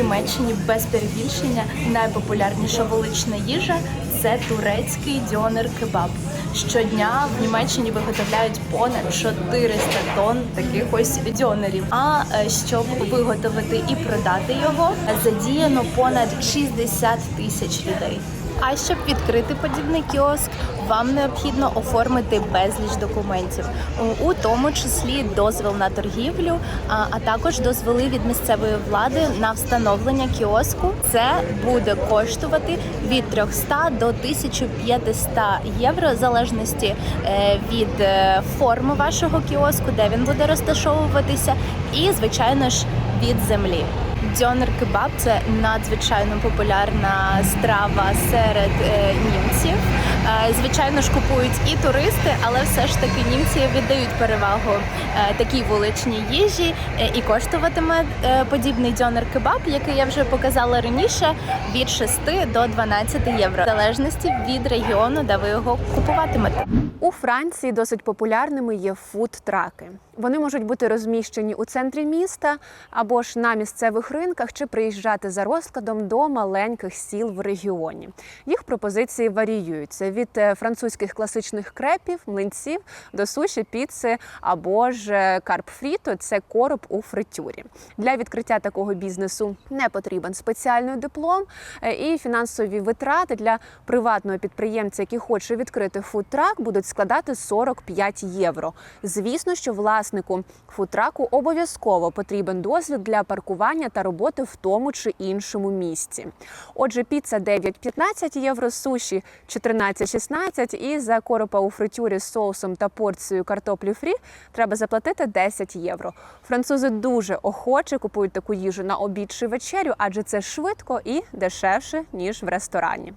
Німеччині без перебільшення найпопулярніша вулична їжа це турецький дьонер кебаб. Щодня в Німеччині виготовляють понад 400 тонн таких ось дьонерів. А е, щоб виготовити і продати його, задіяно понад 60 тисяч людей. А щоб відкрити подібний кіоск, вам необхідно оформити безліч документів, у- тому числі дозвіл на торгівлю, а, а також дозволи від місцевої влади на встановлення кіоску. Це буде коштувати від 300 до 1500 євро, в залежності е, від е, форми вашого кіоску, де він буде розташовуватися, і звичайно ж від землі. Дьонер кебаб це надзвичайно популярна страва серед е, німців. Звичайно ж купують і туристи, але все ж таки німці віддають перевагу е, такій вуличній їжі. Е, і коштуватиме е, подібний дьонер кебаб, який я вже показала раніше, від 6 до 12 євро, в залежності від регіону, де ви його купуватимете. У Франції досить популярними є фуд-траки. Вони можуть бути розміщені у центрі міста або ж на місцевих ринках, чи приїжджати за розкладом до маленьких сіл в регіоні. Їх пропозиції варіюються від е, французьких класичних крепів, млинців до суші, піци або ж е, карпфріто це короб у фритюрі. Для відкриття такого бізнесу не потрібен спеціальний диплом е, і фінансові витрати для приватного підприємця, який хоче відкрити фудтрак, будуть складати 45 євро. Звісно, що власнику фудтраку обов'язково потрібен дозвіл для паркування та роботи в тому чи іншому місці. Отже, піца 9-15 євро, суші 14-16 і за коропа у фритюрі з соусом та порцією картоплі фрі треба заплатити 10 євро. Французи дуже охоче купують таку їжу на обід чи вечерю, адже це швидко і дешевше ніж в ресторані.